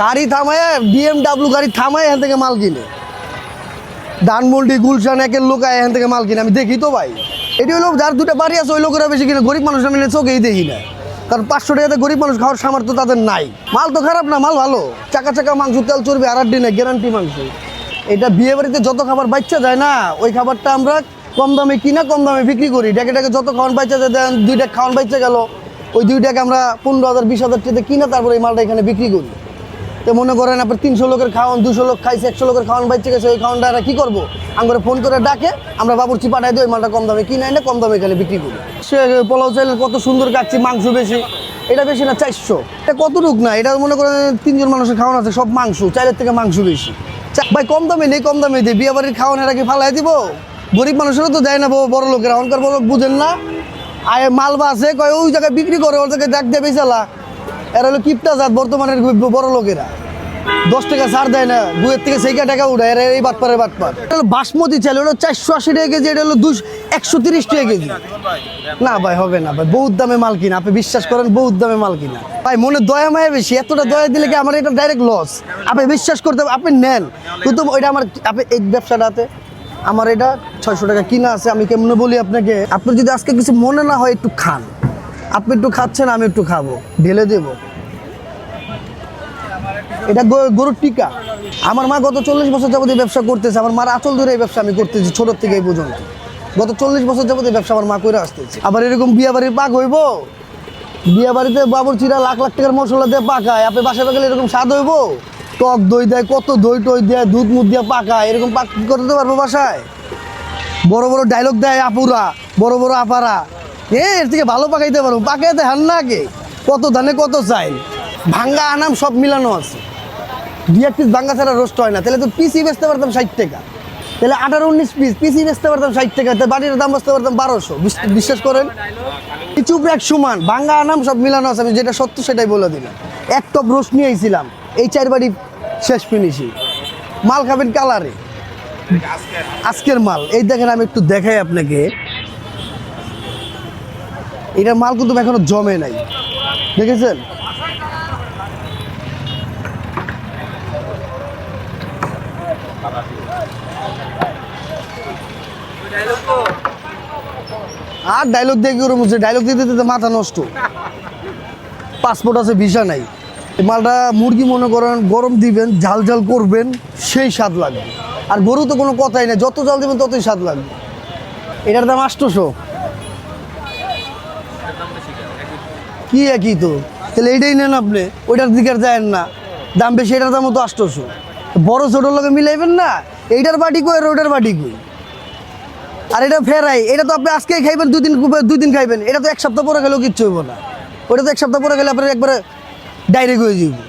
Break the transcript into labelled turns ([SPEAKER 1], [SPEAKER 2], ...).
[SPEAKER 1] গাড়ি থামায় বিএমডাব্লিউ গাড়ি থামায়, এখান থেকে মাল কিনে। ধানমন্ডি, গুলশান, একের লোক এখান থেকে মাল কিনে। আমি দেখি তো ভাই। এটি হলো যার দুটো বাড়ি আছে, ওই লোকেরা বেশি কিনে। গরিব মানুষ আমি চোখেই দেখি না। কারণ পাঁচশো টাকাতে গরিব মানুষ খাওয়ার সামর্থ্য তাদের নাই। মাল তো খারাপ না, মাল ভালো। চাকা চাকা মাংস, তেল চর্বি, আর দিনে গ্যারান্টি মাংস। এটা বিয়ে বাড়িতে যত খাবার বাচ্চা যায় না, ওই খাবারটা আমরা কম দামে কিনা, কম দামে বিক্রি করি। ডেকে ডেকে যত খাওয়ান বাচ্চা যায়, দেন দুইটা খাওয়ান বাচ্চা গেল। ওই দুইটাকে আমরা পনেরো হাজার, বিশ হাজার টাকা কিনা, তারপরে এই মালটা এখানে বিক্রি করি। তো মনে করেন আপনার তিনশো লোকের খাওয়ান, দুশো লোক খাইছে, একশো লোকের খাওয়ান বাইচে গেছে, ওই খাওয়ানটা এরা কী করব? আমরা ফোন করে ডাকে, আমরা বাবুর্চি পাঠাই দিই, ওই মালটা কম দামে কিনে এনে কম দামে এখানে বিক্রি করি। সে পোলাও চাইলে কত সুন্দর কাটছি, মাংস বেশি। এটা বেশি না, চারশো। এটা কতটুক না, এটা মনে করেন তিনজন মানুষের খাওয়ান আছে, সব মাংস, চাইলের থেকে মাংস বেশি। ভাই কম দামে নেই, কম দামে দিই, বিয়ে বাড়ির খাওয়ান এরা কি ফালাই দিব? গরিব মানুষেরও তো দেয় না, বড়- লোকেরা অনকার বড় লোক বুঝেন না। আয় মালবা আছে কয়, ওই জায়গায় বিক্রি করে, ওর জায়গায় ডাক দিয়ে বেচালা। এরা হলো কিপটা জাত বর্তমানের বড় লোকেরা। দশ টাকা ছাড় দেয় না, দুয়ের থেকে সেই টাকা উঠায় এরা এই বাটপারের বাটপার। এটা হলো বাসমতি চাল হলো চারশো আশি টাকা কেজি, এটা হলো দুশো একশো তিরিশ টাকা কেজি। না ভাই, হবে না ভাই, বহুত দামে মাল কিনা। আপনি বিশ্বাস করেন, বহুত দামে মাল কিনা। ভাই, মনে দয়া মায়া বেশি, এতটা দয়া দিলে কি আমার এটা ডাইরেক্ট লস আপনি বিশ্বাস করতে আপনি নেন। কিন্তু ওইটা আমার আপনি এই ব্যবসাটাতে আমার এটা ছয়শো টাকা কিনা আছে, আমি কেমনে বলি আপনাকে? আপনি যদি আজকে কিছু মনে না হয়, একটু খান। আপনি একটু খাচ্ছেন, আমি একটু খাব। ঢেলে দেবো। এটা গরুর টিকা। আমার মা গত চল্লিশ বছর যাবত এই ব্যবসা করতেছে। আমার মার আচল ধরে এই ব্যবসা আমি করতেছি ছোটোর থেকে এই পর্যন্ত। গত চল্লিশ বছর যাবত এই ব্যবসা আমার মা করে আসতেছে। আবার এরকম বিয়া বাড়ির পাক হইব? বিয়া বাড়িতে বাবুর চিরা লাখ লাখ টাকার মশলা দিয়ে পাকায়। আপনি বাসায় পাকালে এরকম স্বাদ হইব? টক দই দেয়, কত দই টই দেয়, দুধ মুধ দিয়ে পাকায়। এরকম পাক করতে পারব বাসায়? বড় বড় ডায়লগ দেয় আপুরা, বড় বড় আপারা। এর থেকে ভালো পাকাইতে পারব। পাকাইতে হান না আগে। কত ধানে কত চাই ভাঙ্গা আনাম সব মিলানো আছে। দুই এক পিস ভাঙ্গা ছাড়া রোস্ট হয় না। তাহলে তো পিসি বেচতে পারতাম ষাট টাকা। তাহলে আঠারো উনিশ পিস পিসি বেচতে পারতাম ষাট টাকা। তাহলে বাড়ির দাম বেচতে পারতাম বারোশো। বিশ্বাস করেন? কিছু এক সমান। ভাঙ্গা আনাম সব মিলানো আছে। আমি যেটা সত্য সেটাই বলে দিলাম। এক টপ রোস্ট নিয়ে আইছিলাম। এই চার বাড়ি শেষ ফিনিশিং মাল খাবেন কালারে? আজকের মাল। এই দেখেন আমি একটু দেখাই আপনাকে। এটার মাল কিন্তু এখনও জমে নাই। দেখেছেন? আর ডায়লগ দিয়ে কি মুছে ডায়লগ দিতে দিতে মাথা নষ্ট। পাসপোর্ট আছে ভিসা নাই। মালটা মুরগি মনে করেন গরম দিবেন, ঝাল ঝাল করবেন, সেই স্বাদ লাগবে। আর গরু তো কোনো কথাই নেই, যত জল দিবেন ততই স্বাদ লাগবে। এটার দাম আটশোশো। কি একই তো? তাহলে এইটাই নেন আপনি, ওইটার দিকে আর যায়েন না। দাম বেশি, এটার দামও তো আষ্টশো বড় ছোটোর লোকে মিলাইবেন না, এইটার বাটি কই আর ওইটার বাটি কই? আর এটা ফেরাই, এটা তো আপনি আজকেই খাইবেন দুই দিন দুই দিন খাইবেন। এটা তো এক সপ্তাহ পরে খেলেও কিচ্ছু হইব না। ওটা তো এক সপ্তাহ পরে গেলে আপনার একবারে ডাইরেক্ট হয়ে যাবে